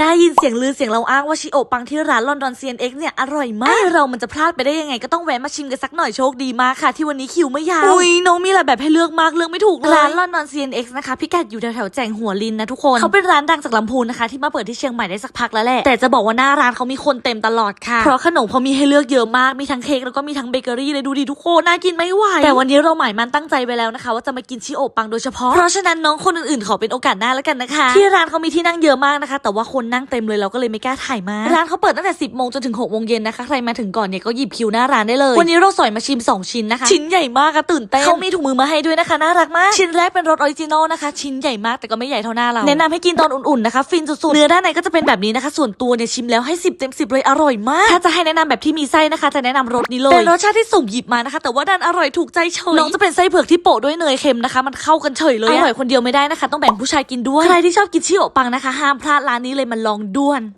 ได้ยินเสียงลือเสียงเราอ้างว่าชิโอะปังที่ร้านลอนดอน CNX เนี่ยอร่อยมากไอ้เรามันจะพลาดไปได้ยังไงก็ต้องแวะมาชิมกันสักหน่อยโชคดีมากค่ะ ที่วันนี้คิวไม่ยาว อุ้ยน้องมีหลายแบบให้เลือกมากเลือกไม่ถูกเลย ร้านลอนดอน CNX นะคะพิกัดอยู่แถวๆแจงหัวลินนะทุกคน เขาเป็นร้านดังจากลำพูนนะคะ ที่มาเปิดที่เชียงใหม่ได้สักพักแล้วแหละ แต่จะบอกว่าหน้าร้านเขามีคนเต็มตลอดค่ะ เพราะขนมเขามีให้เลือกเยอะมาก มีทั้งเค้กแล้วก็มีทั้งเบเกอรี่เลยดูดิทุกคนน่ากินไม่ไหว แต่วันนี้เราหมายมันตั้งใจไว้แล้วนะคะ ว่าจะมากินชิโอะปังโดยเฉพาะ เพราะฉะนั้นน้องคนอื่นๆขอเป็นโอกาสหน้าแล้วกันนะคะ ที่ร้านเขามีที่นั่งเยอะมากนะคะ แต่ว่าคนนั่งเต็มเลยเราก็เลยไม่กล้าถ่ายมา ร้านเขาเปิดตั้งแต่ 10โมงจนถึง6โมงเย็นนะคะ ใครมาถึงก่อนเนี่ยก็หยิบคิวหน้าร้านได้เลย วันนี้เราสอยมาชิม 2 ชิ้นนะคะ ชิ้นใหญ่มากอะตื่นเต้นเขามีถุงมือมาให้ด้วยนะคะ น่ารักมาก ชิ้นแรกเป็นรสออริจินอลนะคะ ชิ้นใหญ่มากแต่ก็ไม่ใหญ่เท่าหน้าเรา แนะนำให้กินตอนอุ่นๆนะคะ ฟินสุดๆ เนื้อด้านในก็จะเป็นแบบนี้นะคะ ส่วนตัวเนี่ยชิมแล้วให้ 10 เต็ม 10 เลยอร่อยมาก ถ้าจะให้แนะนำแบบที่มีไส้นะคะ จะแนะนำรสนี้เลยเป็นรสชาติที่สุ่มหยิบมานะคะ แต่ว่าดันอร่อยถูกใจเฉยน้องจะเป็นไส้เผือกที่โปะด้วยเนยเค็มนะคะมันเข้ากันเฉยเลยอร่อยคนเดียวไม่ได้นะคะ ต้องแบ่งผู้ชายกินด้วยใครที่ชอบกินชิโอะปังนะคะห้ามพลาดร้านนี้เลยมันลองด้วน